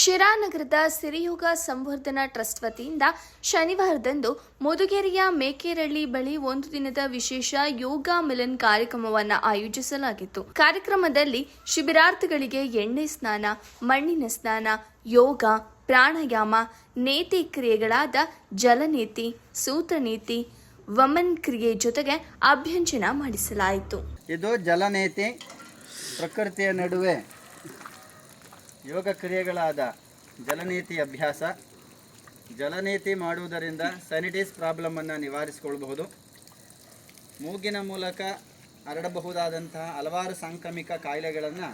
ಶಿರಾನಗರದ ಸಿರಿಯೋಗ Samvardhana trust ವತಿಯಿಂದ ಶನಿವಾರದಂದು ಮುದುಗೆರೆಯ ಮೇಕೆರಳ್ಳಿ ಬಳಿ ಒಂದು ದಿನದ ವಿಶೇಷ ಯೋಗ ಮಿಲನ್ ಕಾರ್ಯಕ್ರಮವನ್ನು ಆಯೋಜಿಸಲಾಗಿತ್ತು. ಕಾರ್ಯಕ್ರಮದಲ್ಲಿ ಶಿಬಿರಾರ್ಥಿಗಳಿಗೆ ಎಣ್ಣೆ ಸ್ನಾನ, ಮಣ್ಣಿನ ಸ್ನಾನ, ಯೋಗ, ಪ್ರಾಣಾಯಾಮ, ನೇತಿ ಕ್ರಿಯೆಗಳಾದ ಜಲನೇತಿ, ಸೂತ್ರನೀತಿ, ವಮನ್ ಕ್ರಿಯೆ ಜೊತೆಗೆ ಅಭ್ಯಂಜನ ಮಾಡಿಸಲಾಯಿತು. ಇದು ಜಲನೇತಿ ಪ್ರಕೃತಿಯ ನಡುವೆ ಯೋಗ ಕ್ರಿಯೆಗಳಾದ ಜಲನೀತಿ ಅಭ್ಯಾಸ, ಜಲನೀತಿ ಮಾಡುವುದರಿಂದ ಸ್ಯಾನಿಟೈಸ್ ಪ್ರಾಬ್ಲಮನ್ನು ನಿವಾರಿಸಿಕೊಳ್ಳಬಹುದು ಮೂಗಿನ ಮೂಲಕ ಹರಡಬಹುದಾದಂತಹ ಹಲವಾರು ಸಾಂಕ್ರಾಮಿಕ ಕಾಯಿಲೆಗಳನ್ನು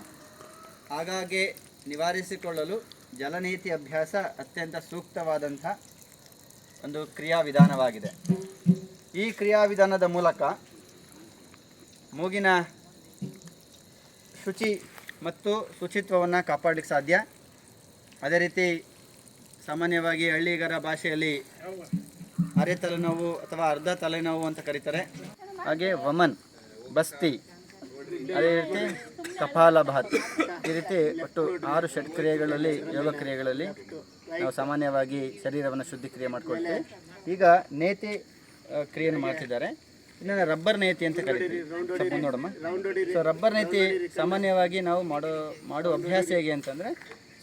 ಆಗಾಗ್ಗೆ ನಿವಾರಿಸಿಕೊಳ್ಳಲು ಜಲನೀತಿ ಅಭ್ಯಾಸ ಅತ್ಯಂತ ಸೂಕ್ತವಾದಂಥ ಒಂದು ಕ್ರಿಯಾವಿಧಾನವಾಗಿದೆ. ಈ ಕ್ರಿಯಾವಿಧಾನದ ಮೂಲಕ ಮೂಗಿನ ಶುಚಿ ಮತ್ತು ಶುಚಿತ್ವವನ್ನು ಕಾಪಾಡಲಿಕ್ಕೆ ಸಾಧ್ಯ. ಅದೇ ರೀತಿ ಸಾಮಾನ್ಯವಾಗಿ ಹಳ್ಳಿಗರ ಭಾಷೆಯಲ್ಲಿ ಅರೆ ತಲೆನೋವು ಅಥವಾ ಅರ್ಧ ತಲೆನೋವು ಅಂತ ಕರೀತಾರೆ. ಹಾಗೆ ವಮನ್, ಬಸ್ತಿ, ಅದೇ ರೀತಿ ಕಪಾಲಭಾತಿ ಈ ರೀತಿ ಒಟ್ಟು ಆರು ಷಟ್ ಕ್ರಿಯೆಗಳಲ್ಲಿ, ಯೋಗ ಕ್ರಿಯೆಗಳಲ್ಲಿ ನಾವು ಸಾಮಾನ್ಯವಾಗಿ ಶರೀರವನ್ನು ಶುದ್ಧಿ ಕ್ರಿಯೆ ಮಾಡ್ಕೊಳ್ತೇವೆ. ಈಗ ನೇತಿ ಕ್ರಿಯೆಯನ್ನು ಮಾಡ್ತಿದ್ದಾರೆ. ಇನ್ನೊಂದು ರಬ್ಬರ್ ನೇತಿ ಅಂತ ಕರಿತೀವಿ. ನೋಡಮ್ಮ. ಸೊ ರಬ್ಬರ್ ನೇತಿ ಸಾಮಾನ್ಯವಾಗಿ ನಾವು ಮಾಡೋ ಮಾಡೋ ಅಭ್ಯಾಸ ಹೇಗೆ ಅಂತಂದರೆ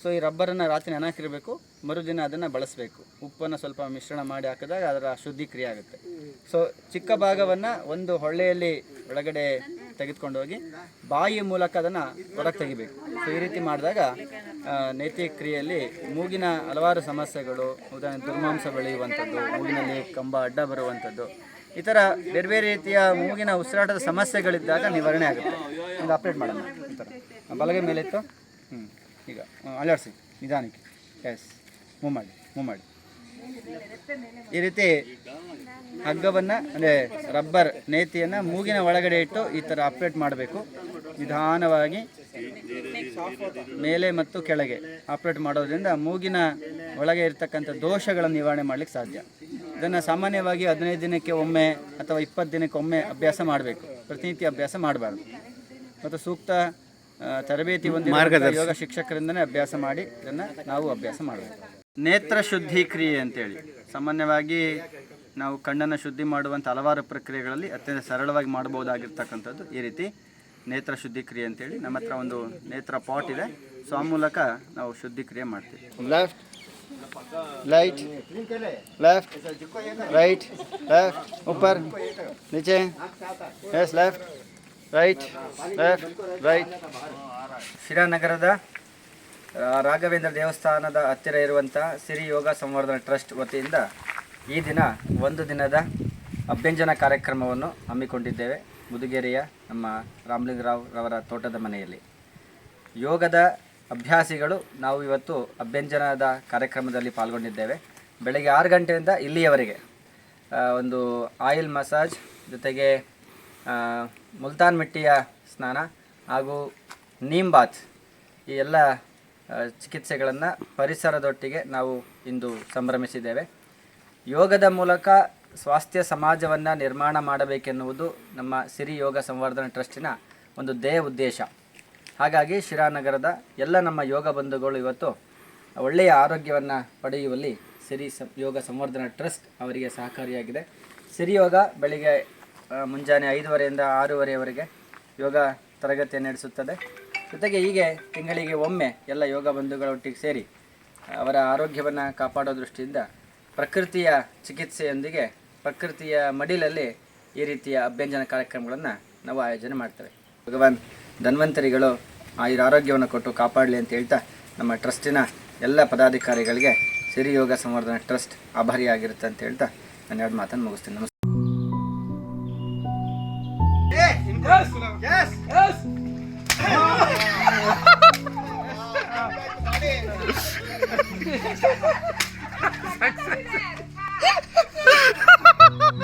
ಸೊ ಈ ರಬ್ಬರನ್ನು ರಾತ್ರಿ ನೆನಕಿರಬೇಕು ಮರುದಿನ ಅದನ್ನು ಬಳಸಬೇಕು. ಉಪ್ಪನ್ನು ಸ್ವಲ್ಪ ಮಿಶ್ರಣ ಮಾಡಿ ಹಾಕಿದಾಗ ಅದರ ಶುದ್ಧಿ ಕ್ರಿಯೆ ಆಗುತ್ತೆ. ಸೊ ಚಿಕ್ಕ ಭಾಗವನ್ನು ಒಂದು ಹೊಳ್ಳೆಯಲ್ಲಿ ಒಳಗಡೆ ತೆಗೆದುಕೊಂಡು ಹೋಗಿ ಬಾಯಿ ಮೂಲಕ ಅದನ್ನು ಹೊರಗೆ ತೆಗಿಬೇಕು. ಸೊ ಈ ರೀತಿ ಮಾಡಿದಾಗ ನೇತಿ ಕ್ರಿಯೆಯಲ್ಲಿ ಮೂಗಿನ ಹಲವಾರು ಸಮಸ್ಯೆಗಳು ಉದಾಹರಣೆ ದುರ್ಮಾಂಸ ಬೆಳೆಯುವಂಥದ್ದು ಮೂಗಿನಲ್ಲಿ ಕಂಬ ಅಡ್ಡ ಬರುವಂಥದ್ದು ಈ ಥರ ಬೇರೆ ಬೇರೆ ರೀತಿಯ ಮೂಗಿನ ಉಸಿರಾಟದ ಸಮಸ್ಯೆಗಳಿದ್ದಾಗ ನಿವಾರಣೆ ಆಗುತ್ತೆ. ಒಂದು ಆಪ್ರೇಟ್ ಮಾಡೋಣ. ಈ ಥರ ಮೇಲೆ ಇತ್ತು ಹ್ಞೂ ಈಗ ಅಲರ್ಸಿ ನಿಧಾನಕ್ಕೆ. ಎಸ್ ಮೂವ್ ಮಾಡಿ. ಮೂವ್ ಮಾಡಿ. ಈ ರೀತಿ ಹಗ್ಗವನ್ನು, ಅಂದರೆ ರಬ್ಬರ್ ನೇತಿಯನ್ನು ಮೂಗಿನ ಒಳಗಡೆ ಇಟ್ಟು ಈ ಥರ ಆಪ್ರೇಟ್ ಮಾಡಬೇಕು. ನಿಧಾನವಾಗಿ ಮೇಲೆ ಮತ್ತು ಕೆಳಗೆ ಆಪ್ರೇಟ್ ಮಾಡೋದ್ರಿಂದ ಮೂಗಿನ ಒಳಗೆ ಇರತಕ್ಕಂಥ ದೋಷಗಳನ್ನು ನಿವಾರಣೆ ಮಾಡಲಿಕ್ಕೆ ಸಾಧ್ಯ. ಇದನ್ನು ಸಾಮಾನ್ಯವಾಗಿ ಹದಿನೈದು ದಿನಕ್ಕೆ ಒಮ್ಮೆ ಅಥವಾ ಇಪ್ಪತ್ತು ದಿನಕ್ಕೆ ಒಮ್ಮೆ ಅಭ್ಯಾಸ ಮಾಡಬೇಕು. ಪ್ರತಿನಿತ್ಯ ಅಭ್ಯಾಸ ಮಾಡಬಾರ್ದು. ಮತ್ತು ಸೂಕ್ತ ತರಬೇತಿ ಒಂದು ಯೋಗ ಶಿಕ್ಷಕರಿಂದನೇ ಅಭ್ಯಾಸ ಮಾಡಿ ಇದನ್ನು ನಾವು ಅಭ್ಯಾಸ ಮಾಡಬೇಕು. ನೇತ್ರ ಶುದ್ಧಿ ಕ್ರಿಯೆ ಅಂತೇಳಿ. ಸಾಮಾನ್ಯವಾಗಿ ನಾವು ಕಣ್ಣನ್ನು ಶುದ್ಧಿ ಮಾಡುವಂಥ ಹಲವಾರು ಪ್ರಕ್ರಿಯೆಗಳಲ್ಲಿ ಅತ್ಯಂತ ಸರಳವಾಗಿ ಮಾಡಬಹುದಾಗಿರ್ತಕ್ಕಂಥದ್ದು ಈ ರೀತಿ ನೇತ್ರ ಶುದ್ಧಿ ಕ್ರಿಯೆ ಅಂತೇಳಿ. ನಮ್ಮ ಹತ್ರ ಒಂದು ನೇತ್ರ ಪಾಟ್ ಇದೆ. ಸೊ ಆ ಮೂಲಕ ನಾವು ಶುದ್ಧಿ ಕ್ರಿಯೆ ಮಾಡ್ತೀವಿ. Left light left right left नीचे yes left right left right ಶಿರಾನಗರದ Raghavendra ದೇವಸ್ಥಾನದ ಹತ್ತಿರ ಇರುವಂಥ ಸಿರಿ ಯೋಗ ಸಂವರ್ಧನ ಟ್ರಸ್ಟ್ ವತಿಯಿಂದ ಈ ದಿನ ಒಂದು ದಿನದ ಅಭ್ಯಂಜನ ಕಾರ್ಯಕ್ರಮವನ್ನು ಹಮ್ಮಿಕೊಂಡಿದ್ದೇವೆ. ಮುದುಗೆರೆಯ ನಮ್ಮ ರಾಮಲಿಂಗರಾವ್ ರವರ ತೋಟದ ಮನೆಯಲ್ಲಿ. ಯೋಗದ ಅಭ್ಯಾಸಿಗಳು ನಾವು ಇವತ್ತು ಅಭ್ಯಂಜನದ ಕಾರ್ಯಕ್ರಮದಲ್ಲಿ ಪಾಲ್ಗೊಂಡಿದ್ದೇವೆ. ಬೆಳಗ್ಗೆ ಆರು ಗಂಟೆಯಿಂದ ಇಲ್ಲಿಯವರೆಗೆ ಒಂದು ಆಯಿಲ್ ಮಸಾಜ್ ಜೊತೆಗೆ ಮುಲ್ತಾನ್ ಮಿಟ್ಟಿಯ ಸ್ನಾನ ಹಾಗೂ ನೀಮ್ ಬಾತ್ ಈ ಎಲ್ಲ ಚಿಕಿತ್ಸೆಗಳನ್ನು ಪರಿಸರದೊಟ್ಟಿಗೆ ನಾವು ಇಂದು ಸಂಭ್ರಮಿಸಿದ್ದೇವೆ. ಯೋಗದ ಮೂಲಕ ಸ್ವಾಸ್ಥ್ಯ ಸಮಾಜವನ್ನು ನಿರ್ಮಾಣ ಮಾಡಬೇಕೆನ್ನುವುದು ನಮ್ಮ ಸಿರಿ ಯೋಗ ಸಂವರ್ಧನ ಟ್ರಸ್ಟಿನ ಒಂದು ಧ್ಯೇಯ ಉದ್ದೇಶ. ಹಾಗಾಗಿ ಶಿರಾನಗರದ ಎಲ್ಲ ನಮ್ಮ ಯೋಗ ಬಂಧುಗಳು ಇವತ್ತು ಒಳ್ಳೆಯ ಆರೋಗ್ಯವನ್ನು ಪಡೆಯುವಲ್ಲಿ ಸಿರಿ ಯೋಗ ಸಂವರ್ಧನಾ ಟ್ರಸ್ಟ್ ಅವರಿಗೆ ಸಹಕಾರಿಯಾಗಿದೆ. ಸಿರಿ ಯೋಗ ಬೆಳಿಗ್ಗೆ ಮುಂಜಾನೆ ಐದುವರೆಯಿಂದ ಆರೂವರೆಯವರೆಗೆ ಯೋಗ ತರಗತಿಯನ್ನು ನಡೆಸುತ್ತದೆ. ಜೊತೆಗೆ ಹೀಗೆ ತಿಂಗಳಿಗೆ ಒಮ್ಮೆ ಎಲ್ಲ ಯೋಗ ಬಂಧುಗಳೊಟ್ಟಿಗೆ ಸೇರಿ ಅವರ ಆರೋಗ್ಯವನ್ನು ಕಾಪಾಡೋ ದೃಷ್ಟಿಯಿಂದ ಪ್ರಕೃತಿಯ ಚಿಕಿತ್ಸೆಯೊಂದಿಗೆ ಪ್ರಕೃತಿಯ ಮಡಿಲಲ್ಲಿ ಈ ರೀತಿಯ ಅಭ್ಯಂಜನ ಕಾರ್ಯಕ್ರಮಗಳನ್ನು ನಾವು ಆಯೋಜನೆ ಮಾಡ್ತೇವೆ. ಭಗವಾನ್ ಧನ್ವಂತರಿಗಳು ಆಯುರ ಆರೋಗ್ಯವನ್ನು ಕೊಟ್ಟು ಕಾಪಾಡಲಿ ಅಂತ ಹೇಳ್ತಾ ನಮ್ಮ ಟ್ರಸ್ಟಿನ ಎಲ್ಲ ಪದಾಧಿಕಾರಿಗಳಿಗೆ ಸಿರಿ ಯೋಗ ಸಂವರ್ಧನಾ ಟ್ರಸ್ಟ್ ಆಭಾರಿಯಾಗಿರುತ್ತೆ ಅಂತ ಹೇಳ್ತಾ ನಾನು ಎರಡು ಮಾತನ್ನು ಮುಗಿಸ್ತೀನಿ ನಮಸ್ಕಾರ